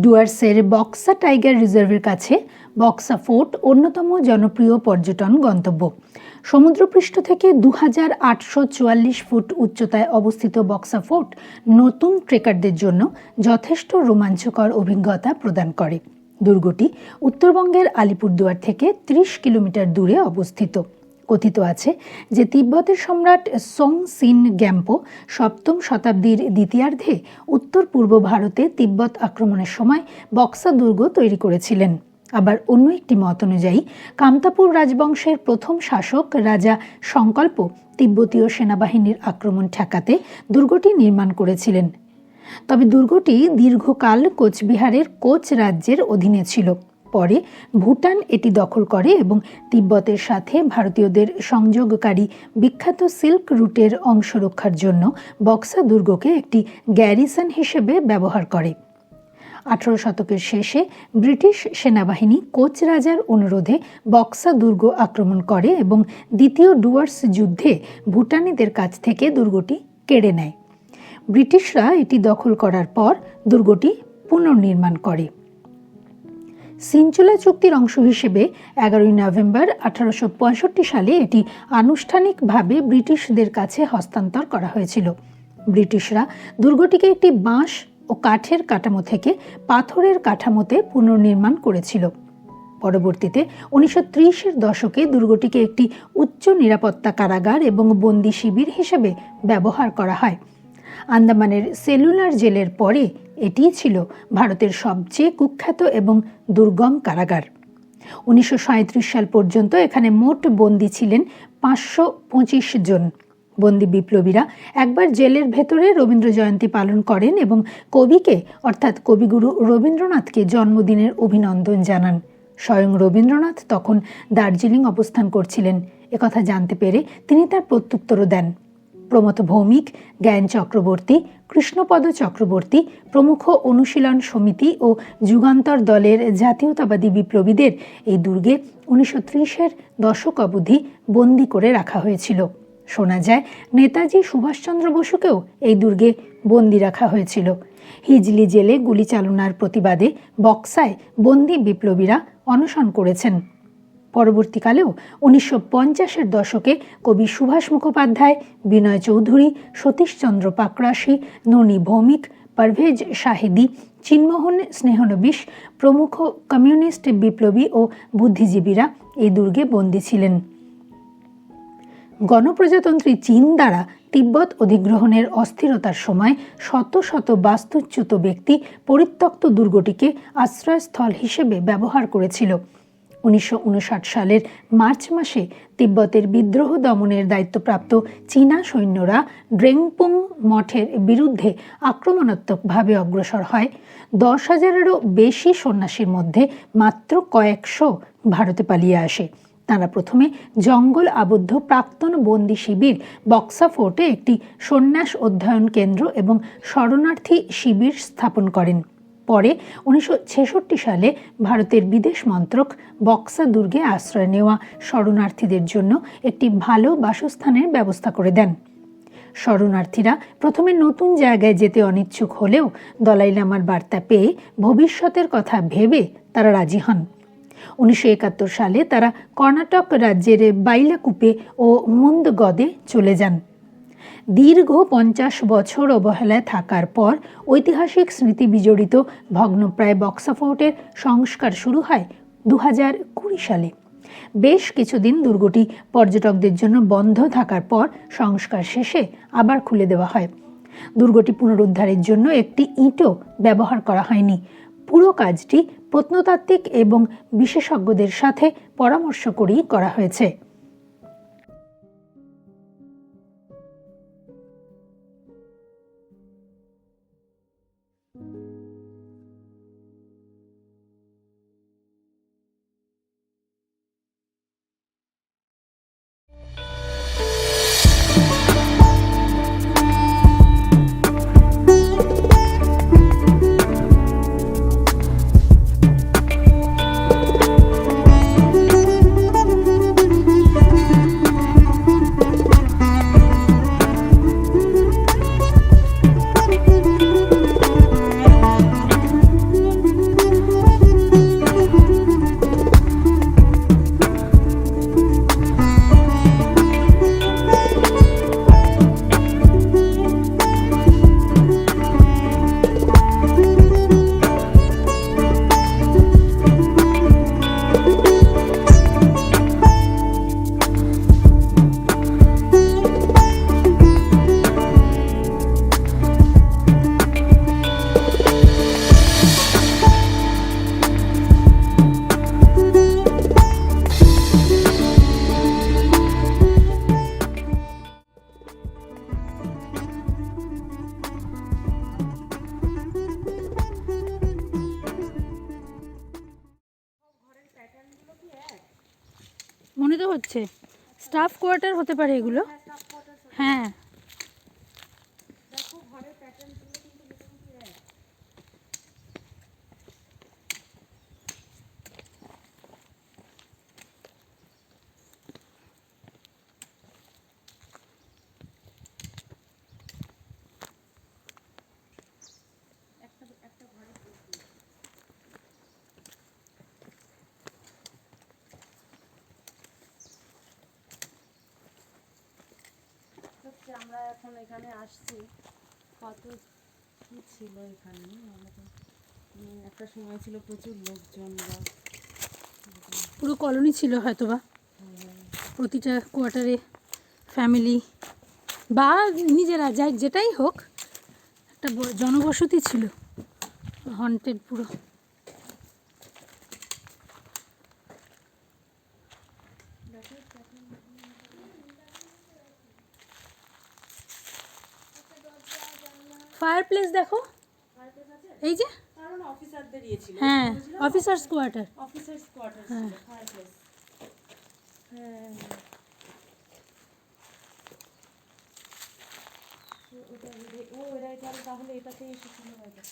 ডুয়ার্সের বক্সা টাইগার রিজার্ভের কাছে বক্সা ফোর্ট অন্যতম জনপ্রিয় পর্যটন গন্তব্য। সমুদ্রপৃষ্ঠ থেকে দু হাজার আটশো চুয়াল্লিশ ফুট উচ্চতায় অবস্থিত বক্সা ফোর্ট নতুন ট্রেকারদের জন্য যথেষ্ট রোমাঞ্চকর অভিজ্ঞতা প্রদান করে। দুর্গটি উত্তরবঙ্গের আলিপুরদুয়ার থেকে ৩০ কিলোমিটার দূরে অবস্থিত। কথিত আছে যে তিব্বতের সম্রাট সোং সিন গ্যাম্পো সপ্তম শতাব্দীর দ্বিতীয়ার্ধে উত্তর পূর্ব ভারতে তিব্বত আক্রমণের সময় বক্সা দুর্গ তৈরি করেছিলেন। আবার অন্য একটি মত অনুযায়ী কামতাপুর রাজবংশের প্রথম শাসক রাজা সংকল্প তিব্বতীয় সেনাবাহিনীর আক্রমণ ঠেকাতে দুর্গটি নির্মাণ করেছিলেন। তবে দুর্গটি দীর্ঘকাল কোচবিহারের কোচ রাজ্যের অধীনে ছিল। পরে ভুটান এটি দখল করে এবং তিব্বতের সাথে ভারতীয়দের সংযোগকারী বিখ্যাত সিল্ক রুটের অংশ রক্ষার জন্য বক্সা দুর্গকে একটি গ্যারিসন হিসেবে ব্যবহার করে। আঠারো শতকের শেষে ব্রিটিশ সেনাবাহিনী কোচ রাজার অনুরোধে বক্সা দুর্গ আক্রমণ করে এবং দ্বিতীয় ডুয়ার্স যুদ্ধে ভুটানিদের কাছ থেকে দুর্গটি কেড়ে নেয়। ব্রিটিশরা এটি দখল করার পর দুর্গটি পুনর্নির্মাণ করে। সিনচুলা চুক্তির অংশ হিসেবে এগারোই নভেম্বর আঠারোশো পঁয়ষট্টি সালে এটি আনুষ্ঠানিকভাবে ব্রিটিশদের কাছে হস্তান্তর করা হয়েছিল। ব্রিটিশরা দুর্গটিকে একটি বাঁশ ও কাঠের কাঠামো থেকে পাথরের কাঠামোতে পুনর্নির্মাণ করেছিল। পরবর্তীতে উনিশশো ত্রিশের দশকে দুর্গটিকে একটি উচ্চ নিরাপত্তা কারাগার এবং বন্দি শিবির হিসেবে ব্যবহার করা হয়। আন্দামানের সেলুলার জেলের পরে এটিই ছিল ভারতের সবচেয়ে কুখ্যাত এবং দুর্গম কারাগার। উনিশশো সাঁইত্রিশ সাল পর্যন্ত এখানে মোট বন্দী ছিলেন পাঁচশো পঁচিশ জন। বন্দি বিপ্লবীরা একবার জেলের ভেতরে রবীন্দ্র জয়ন্তী পালন করেন এবং কবিকে, অর্থাৎ কবিগুরু রবীন্দ্রনাথকে জন্মদিনের অভিনন্দন জানান। স্বয়ং রবীন্দ্রনাথ তখন দার্জিলিং অবস্থান করছিলেন। একথা জানতে পেরে তিনি তার প্রত্যুত্তরও দেন। প্রমথ ভৌমিক, জ্ঞান চক্রবর্তী, কৃষ্ণপদ চক্রবর্তী, প্রমুখ অনুশীলন সমিতি ও যুগান্তর দলের জাতীয়তাবাদী বিপ্লবীদের এই দুর্গে উনিশশো ত্রিশের দশক অবধি বন্দি করে রাখা হয়েছিল। শোনা যায়, নেতাজি সুভাষচন্দ্র বসুকেও এই দুর্গে বন্দি রাখা হয়েছিল। হিজলি জেলে গুলি চালনার প্রতিবাদে বক্সায় বন্দি বিপ্লবীরা অনশন করেছেন। পরবর্তীকালেও উনিশশো পঞ্চাশের দশকে কবি সুভাষ মুখোপাধ্যায়, বিনয় চৌধুরী সতীশচন্দ্র পাকরাশি, ননী ভৌমিক, পারভেজ শাহেদি চিনমোহন স্নেহনবিশ, প্রমুখ কমিউনিস্ট বিপ্লবী ও বুদ্ধিজীবীরা এই দুর্গে বন্দী ছিলেন। গণপ্রজাতন্ত্রী চীন দ্বারা তিব্বত অধিগ্রহণের অস্থিরতার সময় শত শত বাস্তুচ্যুত ব্যক্তি পরিত্যক্ত দুর্গটিকে আশ্রয়স্থল হিসেবে ব্যবহার করেছিল। উনিশশো উনষাট সালের মার্চ মাসে তিব্বতের বিদ্রোহ দমনের দায়িত্বপ্রাপ্ত চীনা সৈন্যরা ড্রেংপুং মঠের বিরুদ্ধে আক্রমণাত্মকভাবে অগ্রসর হয়। দশ হাজারেরও বেশি সন্ন্যাসীর মধ্যে মাত্র কয়েকশো ভারতে পালিয়ে আসে। তারা প্রথমে জঙ্গল আবদ্ধ প্রাক্তন বন্দি শিবির বক্সা ফোর্টে একটি সন্ন্যাস অধ্যয়ন কেন্দ্র এবং শরণার্থী শিবির স্থাপন করেন। পরে উনিশশো ছেষট্টি সালে ভারতের বিদেশ মন্ত্রক বক্সা দুর্গে আশ্রয় নেওয়া শরণার্থীদের জন্য একটি ভালো বাসস্থানের ব্যবস্থা করে দেন। শরণার্থীরা প্রথমে নতুন জায়গায় যেতে অনিচ্ছুক হলেও দলাই লামার বার্তা পেয়ে ভবিষ্যতের কথা ভেবে তারা রাজি হন। উনিশশো একাত্তর সালে তারা কর্ণাটক রাজ্যের বাইলাকুপে ও মুন্দগদে চলে যান। দীর্ঘ পঞ্চাশ বছর অবহেলায় থাকার পর ঐতিহাসিক স্মৃতি বিজড়িত ভগ্নপ্রায় বক্সা ফোর্টের সংস্কার শুরু হয় দু হাজার কুড়ি সালে। বেশ কিছুদিন দুর্গটি পর্যটকদের জন্য বন্ধ থাকার পর সংস্কার শেষে আবার খুলে দেওয়া হয়। দুর্গটি পুনরুদ্ধারের জন্য একটি ইঁটও ব্যবহার করা হয়নি। পুরো কাজটি প্রত্নতাত্ত্বিক এবং বিশেষজ্ঞদের সাথে পরামর্শ করেই করা হয়েছে। স্টাফ কোয়ার্টার হতে পারে এগুলো। হ্যাঁ। আমরা এখন এখানে আসছি। কত কি ছিল এখানে? আমরা একটা সময় ছিল প্রচুর লোকজন বা পুরো কলোনি ছিল হয়তোবা প্রতিটা কোয়ার্টারে ফ্যামিলি বা নিজেরা যাই, যেটাই হোক, একটা জনবসতি ছিল। হন্টেড পুরো। ফায়ার প্লেস দেখো। এই যে? হ্যাঁ অফিসার্স কোয়ার্টার অফিসার্স কোয়ার্টার হ্যাঁ ওটা, ও তাহলে এটাতেই এসেছিল হয়তো